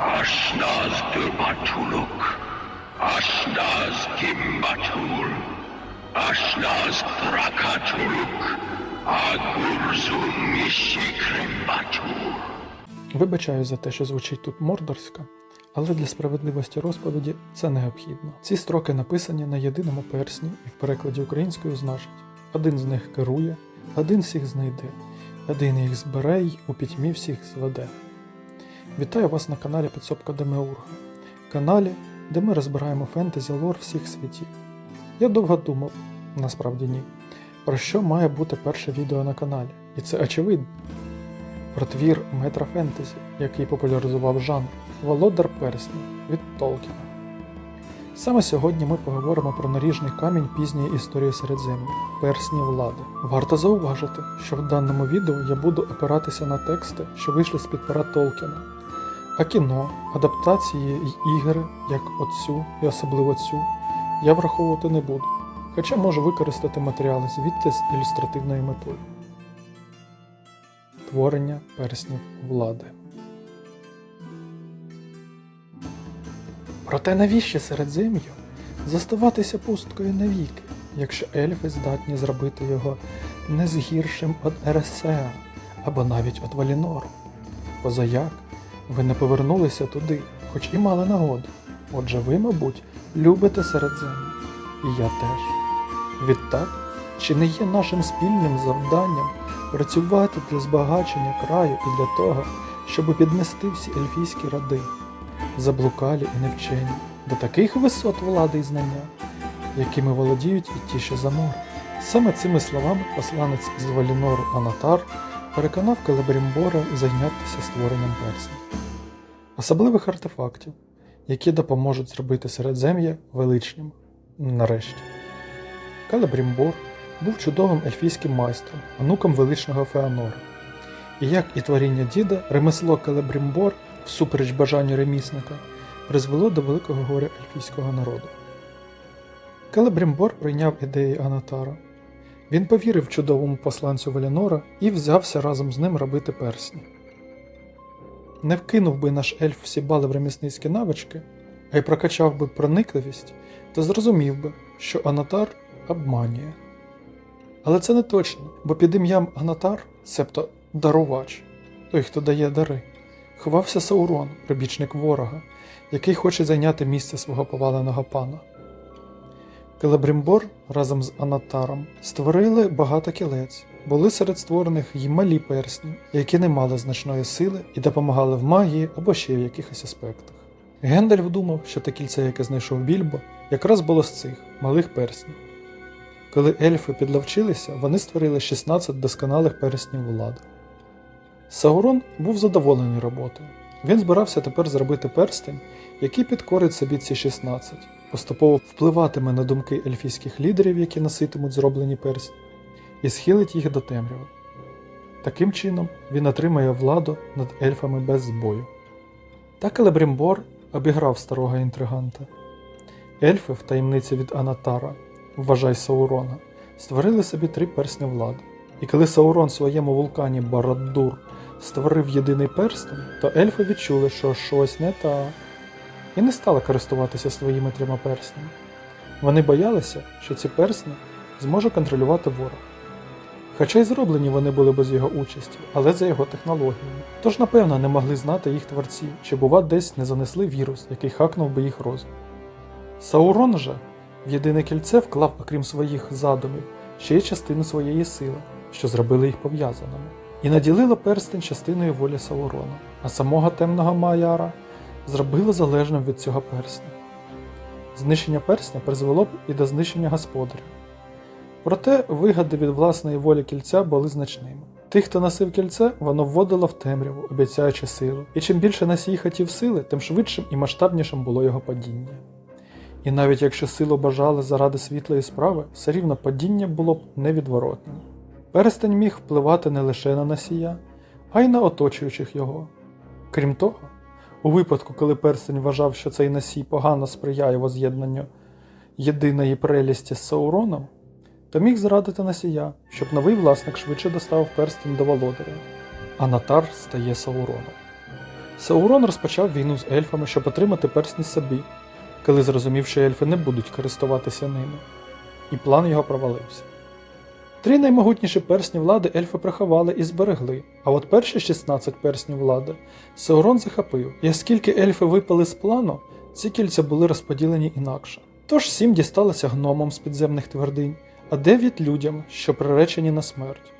Ashnaz Durbatuluk, Ashnaz Kimbatul, Ashnaz Trakatuluk, Agurzum. Вибачаю за те, що звучить тут мордорська, але для справедливості розповіді це необхідно. Ці строки написані на єдиному персні і в перекладі українською значить: один з них керує, один всіх знайде, один їх збере й у пітьмі всіх зведе. Вітаю вас на каналі Підсобка Демеурга, каналі, де ми розбираємо фентезі лор всіх світів. Я довго думав, насправді ні, про що має бути перше відео на каналі, і це очевидно про твір метра фентезі, який популяризував жанр Володар Перснів від Толкіна. Саме сьогодні ми поговоримо про наріжний камінь пізньої історії Середзем'я персні влади. Варто зауважити, що в даному відео я буду опиратися на тексти, що вийшли з під пера Толкіна, а кіно, адаптації й ігри, як оцю і особливо цю, я враховувати не буду, хоча можу використати матеріали звідти з ілюстративною метою творення перснів влади. Проте навіщо серед середзем'ю заставатися пусткою навіки, якщо ельфи здатні зробити його не з гіршим від Ересеа або навіть від Валінору? Позаяк, ви не повернулися туди, хоч і мали нагоду. Отже, ви, мабуть, любите середзем'я. І я теж. Відтак, чи не є нашим спільним завданням працювати для збагачення краю і для того, щоб піднести всі ельфійські роди, заблукалі і невчені, до таких висот влади і знання, якими володіють і ті, що за море. Саме цими словами посланець з Валінору Анатар переконав Келебрімбора зайнятися створенням персня, особливих артефактів, які допоможуть зробити середзем'я величним. Нарешті. Келебрімбор був чудовим ельфійським майстром, онуком величного Феонора. І як і творіння діда, ремесло Келебрімбор, всупереч бажанню ремісника, призвело до великого горя ельфійського народу. Келебрімбор прийняв ідеї Анатара. Він повірив чудовому посланцю Валінора і взявся разом з ним робити персні. Не вкинув би наш ельф всі бали в ремісницькі навички, а й прокачав би проникливість, то зрозумів би, що Анатар обманює. Але це не точно, бо під ім'ям Анатар, себто дарувач, той, хто дає дари, ховався Саурон, прибічник ворога, який хоче зайняти місце свого поваленого пана. Келебрімбор разом з Анатаром створили багато кілець, були серед створених й малі персні, які не мали значної сили і допомагали в магії або ще в якихось аспектах. Гендальф думав, що те кільце, яке знайшов Більбо, якраз було з цих малих перснів. Коли ельфи підловчилися, вони створили 16 досконалих перснів влади. Саурон був задоволений роботою. Він збирався тепер зробити перстень, який підкорить собі ці 16, поступово впливатиме на думки ельфійських лідерів, які носитимуть зроблені персні, і схилить їх до темряви. Таким чином він отримає владу над ельфами без збою. Та Келебрімбор обіграв старого інтриганта. Ельфи в таємниці від Анатара вважай Саурона, створили собі три персні влади. І коли Саурон в своєму вулкані Бараддур створив єдиний перстень, то ельфи відчули, що щось не так, і не стали користуватися своїми трьома перснями. Вони боялися, що ці персні зможе контролювати ворог. Хоча й зроблені вони були без його участі, але за його технологіями. Тож, напевно, не могли знати їх творці, чи, бува, десь не занесли вірус, який хакнув би їх розум. Саурон же в єдине кільце вклав, окрім своїх задумів, ще й частину своєї сили, що зробили їх пов'язаними, і наділило перстень частиною волі Саурона, а самого темного Маяра зробило залежним від цього персня. Знищення персня призвело б і до знищення господаря. Проте вигоди від власної волі кільця були значними. Тих, хто носив кільце, воно вводило в темряву, обіцяючи силу, і чим більше носій хотів сили, тим швидшим і масштабнішим було його падіння. І навіть якщо силу бажали заради світлої справи, все рівно падіння було б невідворотним. Перстень міг впливати не лише на носія, а й на оточуючих його. Крім того, у випадку, коли перстень вважав, що цей носій погано сприяє воз'єднанню єдиної прелісті з Сауроном, то міг зрадити носія, щоб новий власник швидше доставив перстень до володаря, а Натар стає Сауроном. Саурон розпочав війну з ельфами, щоб отримати персні собі, коли зрозумів, що ельфи не будуть користуватися ними. І план його провалився. Три наймогутніші персні влади ельфи приховали і зберегли, а от перші 16 перснів влади Саурон захопив, і оскільки ельфи випали з плану, ці кільця були розподілені інакше. Тож сім дісталося гномам з підземних твердинь, а дев'ять людям, що приречені на смерть.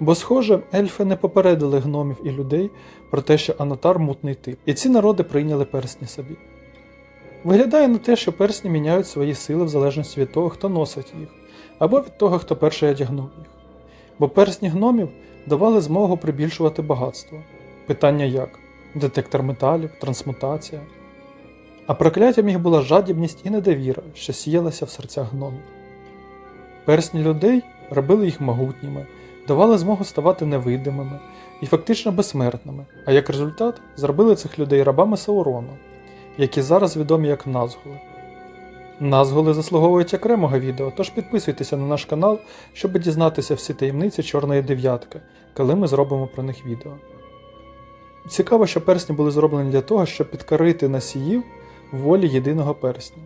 Бо, схоже, ельфи не попередили гномів і людей про те, що Анатар мутний тип, і ці народи прийняли персні собі. Виглядає на те, що персні міняють свої сили в залежності від того, хто носить їх, або від того, хто перший одягнув їх. Бо персні гномів давали змогу прибільшувати багатство. Питання як? Детектор металів, трансмутація. А прокляттям їх була жадібність і недовіра, що сіялася в серцях гномів. Персні людей робили їх могутніми, давали змогу ставати невидимими і фактично безсмертними, а як результат зробили цих людей рабами Саурона, які зараз відомі як Назгули. Назгули заслуговують окремого відео, тож підписуйтеся на наш канал, щоб дізнатися всі таємниці Чорної дев'ятки, коли ми зробимо про них відео. Цікаво, що персні були зроблені для того, щоб підкорити носіїв волі єдиного персня.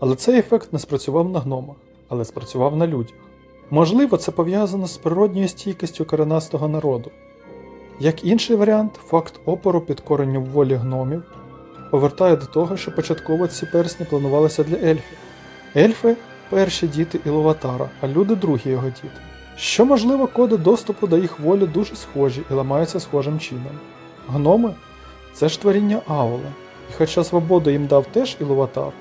Але цей ефект не спрацював на гномах, але спрацював на людях. Можливо, це пов'язано з природньою стійкістю коренастого народу. Як інший варіант, факт опору підкоренню волі гномів повертає до того, що початково ці персні планувалися для ельфів. Ельфи перші діти Іловатара, а люди другі його діти. Що можливо, коди доступу до їх волі дуже схожі і ламаються схожим чином. Гноми це ж творіння Аули, і хоча свободу їм дав теж Іловатар,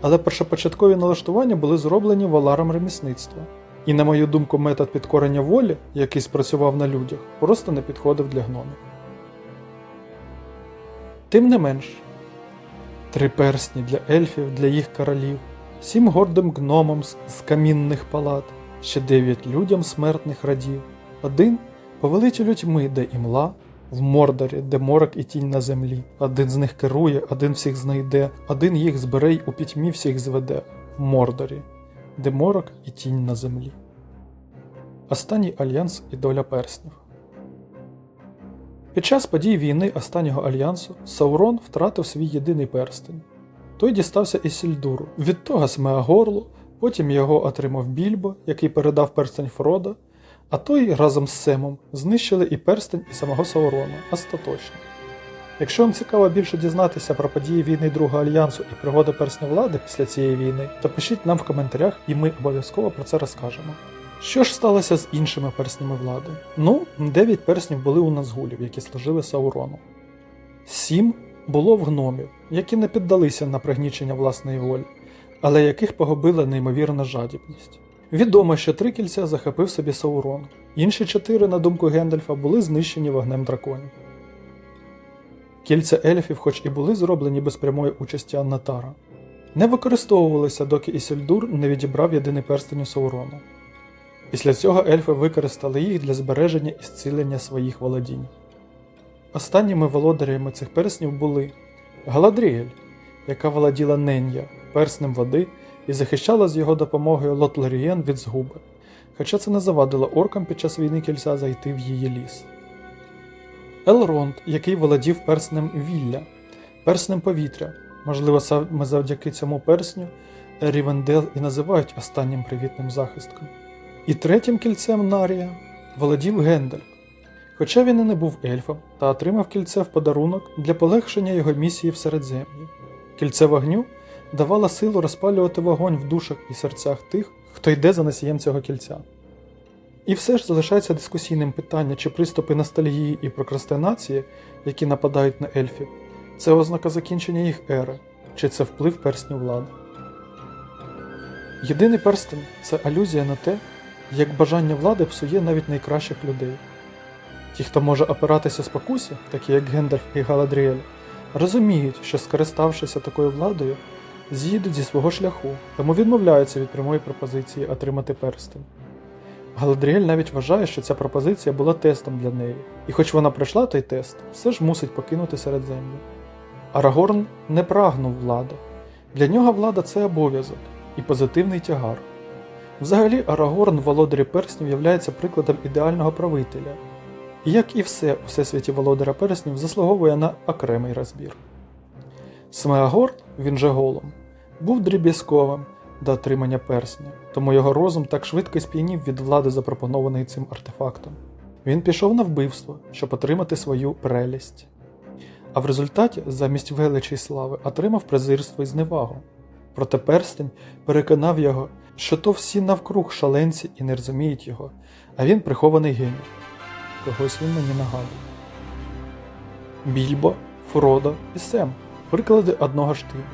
але першопочаткові налаштування були зроблені валаром ремісництва. І, на мою думку, метод підкорення волі, який спрацював на людях, просто не підходив для гномів. Тим не менш, три персні для ельфів, для їх королів, сім гордим гномам з камінних палат, ще дев'ять людям смертних радів, один повелителю тьми, де імла, в Мордорі, де морок і тінь на землі. Один з них керує, один всіх знайде, один їх збере й у пітьмі всіх зведе, в Мордорі, де морок і тінь на землі. Останній альянс і доля перснів. Під час подій війни останнього альянсу Саурон втратив свій єдиний перстень. Той дістався Ісільдуру, від того Смеагорлу, потім його отримав Більбо, який передав перстень Фрода, а той разом з Семом знищили і перстень і самого Саурона остаточно. Якщо вам цікаво більше дізнатися про події війни Другого альянсу і пригоди персня влади після цієї війни, то пишіть нам в коментарях, і ми обов'язково про це розкажемо. Що ж сталося з іншими перснями влади? Ну, дев'ять перснів були у Назгулів, які служили Саурону. Сім було в гномів, які не піддалися на пригнічення власної волі, але яких погубила неймовірна жадібність. Відомо, що три кільця захопив собі Саурон, інші чотири, на думку Гендальфа, були знищені вогнем драконів. Кільця ельфів, хоч і були зроблені без прямої участі Аннатара, не використовувалися, доки Ісільдур не відібрав єдиний перстень у Саурону. Після цього ельфи використали їх для збереження і зцілення своїх володінь. Останніми володарями цих перснів були Галадріель, яка володіла Нен'я, перснем води, і захищала з його допомогою Лотларієн від згуби, хоча це не завадило оркам під час війни кільця зайти в її ліс. Елронд, який володів перснем Вілля, перснем повітря, можливо, саме завдяки цьому персню Рівендел і називають останнім привітним захистком. І третім кільцем Нарія володів Гендальф, хоча він і не був ельфом та отримав кільце в подарунок для полегшення його місії в Середземлі. Кільце вогню давало силу розпалювати вогонь в душах і серцях тих, хто йде за носієм цього кільця. І все ж залишається дискусійним питання, чи приступи ностальгії і прокрастинації, які нападають на ельфів, це ознака закінчення їх ери, чи це вплив персню влади. Єдиний перстень це алюзія на те, як бажання влади псує навіть найкращих людей. Ті, хто може опиратися спокусі, такі як Гендальф і Галадріель, розуміють, що скориставшися такою владою, з'їдуть зі свого шляху, тому відмовляються від прямої пропозиції отримати перстень. Галадріель навіть вважає, що ця пропозиція була тестом для неї, і хоч вона пройшла той тест, все ж мусить покинути Середземлю. Арагорн не прагнув влади. Для нього влада це обов'язок і позитивний тягар. Взагалі, Арагорн володарі перснів являється прикладом ідеального правителя. і як і все у всесвіті володаря перснів, заслуговує на окремий розбір. Смеагор, він же голом, був дріб'язковим до отримання персня, тому його розум так швидко сп'янів від влади, запропонованої цим артефактом. Він пішов на вбивство, щоб отримати свою прелість. А в результаті, замість величі слави, отримав презирство і зневагу. Проте перстень переконав його, що то всі навкруг шаленці і не розуміють його, а він прихований геній. Когось він мені нагадує. Більбо, Фродо і Сем приклади одного ж типу.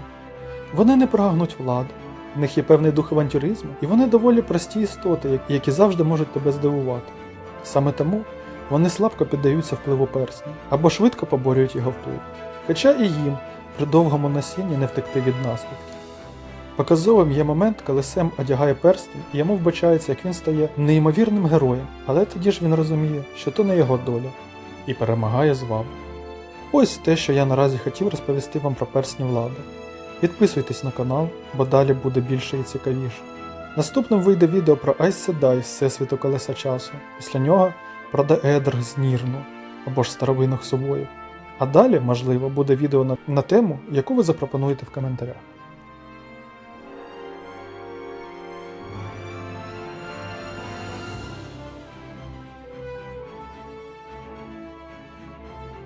Вони не прагнуть влади, в них є певний дух авантюризму, і вони доволі прості істоти, які завжди можуть тебе здивувати. Саме тому вони слабко піддаються впливу персня або швидко поборюють його вплив. Хоча і їм при довгому носінні не втекти від наслідків. Показовим є момент, коли Сем одягає перстень, і йому вбачається, як він стає неймовірним героєм, але тоді ж він розуміє, що то не його доля, і перемагає звабу. Ось те, що я наразі хотів розповісти вам про персні влади. Підписуйтесь на канал, бо далі буде більше і цікавіше. Наступним вийде відео про Айс Седай з Всесвіту Колеса часу, після нього про Деедр з Нірну або ж старовинних сувоїв. А далі, можливо, буде відео на, на тему, яку ви запропонуєте в коментарях.